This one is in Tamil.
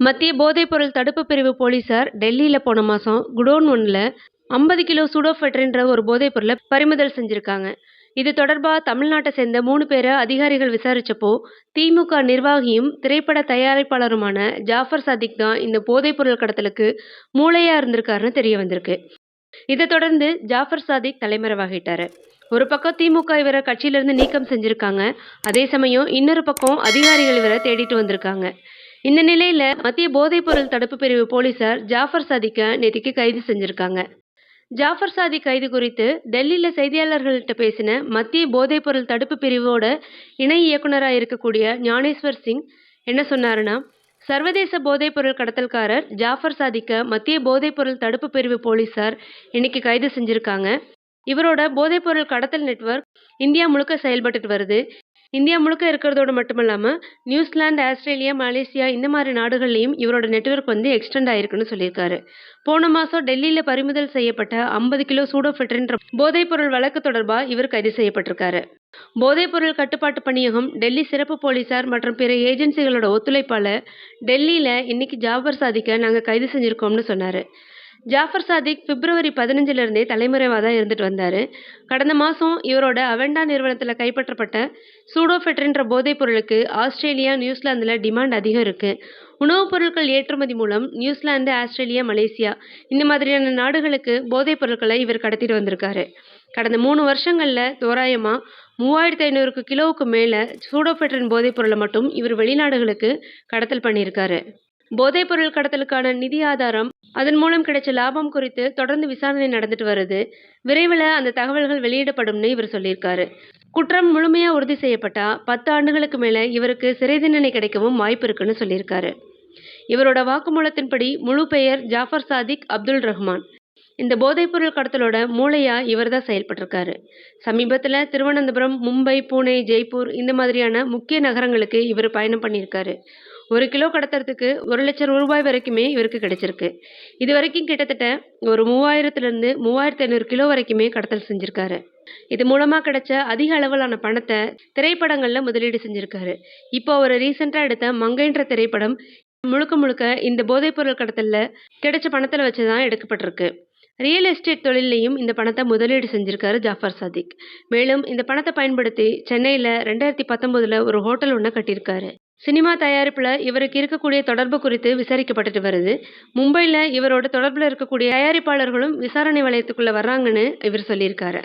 மத்திய போதைப்பொருள் தடுப்பு பிரிவு போலீசார் டெல்லியில் போன மாதம் குடோன் ஒன்றில் ஐம்பது கிலோ சூடோஃபெட்ரின்ற ஒரு போதைப்பொருளை பறிமுதல் செஞ்சுருக்காங்க. இது தொடர்பாக தமிழ்நாட்டை சேர்ந்த மூணு பேரை அதிகாரிகள் விசாரித்தப்போ திமுக நிர்வாகியும் திரைப்பட தயாரிப்பாளருமான ஜாஃபர் சாதிக் தான் இந்த போதைப்பொருள் கடத்தலுக்கு மூளையாக இருந்திருக்காருன்னு தெரிய வந்திருக்கு. இதை தொடர்ந்து ஜாஃபர் சாதிக் தலைமறைவாகிட்டாரு. ஒரு பக்கம் திமுக இவரை கட்சியிலிருந்து நீக்கம் செஞ்சுருக்காங்க அதே சமயம் இன்னொரு பக்கம் அதிகாரிகள் இவரை தேடிட்டு வந்திருக்காங்க. இந்த நிலையில மத்திய போதைப்பொருள் தடுப்பு பிரிவு போலீசார் ஜாஃபர் சாதிக்க நேற்றுக்கு கைது செஞ்சிருக்காங்க. ஜாஃபர் சாதிக் கைது குறித்து டெல்லியில் செய்தியாளர்கள்ட்ட பேசின மத்திய போதைப்பொருள் தடுப்பு பிரிவோட இணை இயக்குனராக இருக்கக்கூடிய ஞானேஸ்வர் சிங் என்ன சொன்னாருன்னா சர்வதேச போதைப்பொருள் கடத்தல்காரர் ஜாஃபர் சாதிக்க மத்திய போதைப்பொருள் தடுப்பு பிரிவு போலீசார் இன்னைக்கு கைது செஞ்சிருக்காங்க. இவரோட போதைப்பொருள் கடத்தல் நெட்வொர்க் இந்தியா முழுக்க செயல்பட்டுட்டு வருது. இந்தியா முழுக்க இருக்கிறதோட மட்டும் இல்லாமல் நியூசிலாந்து ஆஸ்திரேலியா மலேசியா இந்த மாதிரி நாடுகள்லையும் இவரோட நெட்வொர்க் வந்து எக்ஸ்டெண்ட் ஆயிருக்குன்னு சொல்லியிருக்காரு. போன மாதம் டெல்லியில் பறிமுதல் செய்யப்பட்ட ஐம்பது கிலோ சூடோஃபெட்ரின்ற போதைப்பொருள் வழக்கு தொடர்பாக இவர் கைது செய்யப்பட்டிருக்காரு. போதைப்பொருள் கட்டுப்பாட்டு பணியகம் டெல்லி சிறப்பு போலீசார் மற்றும் பிற ஏஜென்சிகளோட ஒத்துழைப்பால் டெல்லியில் இன்னைக்கு ஜாபர் சாதிக்க நாங்கள் கைது செஞ்சுருக்கோம்னு சொன்னார். ஜாஃபர் சாதிக் பிப்ரவரி பதினஞ்சிலிருந்தே தலைமறைவாக தான் இருந்துட்டு வந்தார். கடந்த மாதம் இவரோட அவெண்டா நிறுவனத்தில் கைப்பற்றப்பட்ட சூடோஃபெட்ரின்ற போதைப் பொருளுக்கு ஆஸ்திரேலியா நியூசிலாந்தில் டிமாண்ட் அதிகம் இருக்குது உணவுப் பொருட்கள் ஏற்றுமதி மூலம் நியூசிலாந்து ஆஸ்திரேலியா மலேசியா இந்த மாதிரியான நாடுகளுக்கு போதைப் பொருட்களை இவர் கடத்திட்டு வந்திருக்காரு. கடந்த மூணு வருஷங்களில் தோராயமாக மூவாயிரத்து ஐநூறுக்கு கிலோவுக்கு மேலே சூடோஃபெட்ரின் போதைப் பொருளை மட்டும் இவர் வெளிநாடுகளுக்கு கடத்தல் பண்ணியிருக்காரு. போதைப்பொருள் கடத்தலுக்கான நிதி ஆதாரம் அதன் மூலம் கிடைச்ச லாபம் குறித்து தொடர்ந்து விசாரணை நடந்துட்டு வருது. விரைவில் அந்த தகவல்கள் வெளியிடப்படும்னு இவர் சொல்லியிருக்காரு. குற்றம் முழுமையாக உறுதி செய்யப்பட்டா பத்து ஆண்டுகளுக்கு மேலே இவருக்கு சிறை தண்டனை கிடைக்கவும் வாய்ப்பு இருக்குன்னு சொல்லியிருக்காரு. இவரோட வாக்குமூலத்தின்படி முழு பெயர் ஜாஃபர் சாதிக் அப்துல் ரஹ்மான். இந்த போதைப்பொருள் கடத்தலோட மூளையா இவர் தான் செயல்பட்டிருக்காரு. சமீபத்தில் திருவனந்தபுரம் மும்பை பூனே ஜெய்ப்பூர் இந்த மாதிரியான முக்கிய நகரங்களுக்கு இவர் பயணம் பண்ணியிருக்காரு. ஒரு கிலோ கடத்துறதுக்கு ஒரு லட்சம் ரூபாய் வரைக்குமே இவருக்கு கிடைச்சிருக்கு. இது வரைக்கும் கிட்டத்தட்ட ஒரு மூவாயிரத்துலேருந்து மூவாயிரத்து ஐநூறு கிலோ வரைக்குமே கடத்தல் செஞ்சுருக்காரு. இது மூலமாக கிடைச்ச அதிக அளவிலான பணத்தை திரைப்படங்களில் முதலீடு செஞ்சுருக்காரு. இப்போ அவர் ரீசெண்டாக எடுத்த மங்கைன்ற திரைப்படம் முழுக்க முழுக்க இந்த போதைப்பொருள் கடத்தலில் கிடைச்ச பணத்தில் வச்சு தான் எடுக்கப்பட்டிருக்கு. ரியல் எஸ்டேட் தொழிலையும் இந்த பணத்தை முதலீடு செஞ்சிருக்காரு ஜாஃபர் சாதிக். மேலும் இந்த பணத்தை பயன்படுத்தி சென்னையில் ரெண்டாயிரத்தி பத்தொம்போதில் ஒரு ஹோட்டல் ஒன்று கட்டியிருக்காரு. சினிமா தயாரிப்பில் இவருக்கு இருக்கக்கூடிய தொடர்பு குறித்து விசாரிக்கப்பட்டுட்டு வருது. மும்பையில் இவரோட தொடர்பில் இருக்கக்கூடிய தயாரிப்பாளர்களும் விசாரணை வளையத்துக்குள்ளே வர்றாங்கன்னு இவர் சொல்லியிருக்காரு.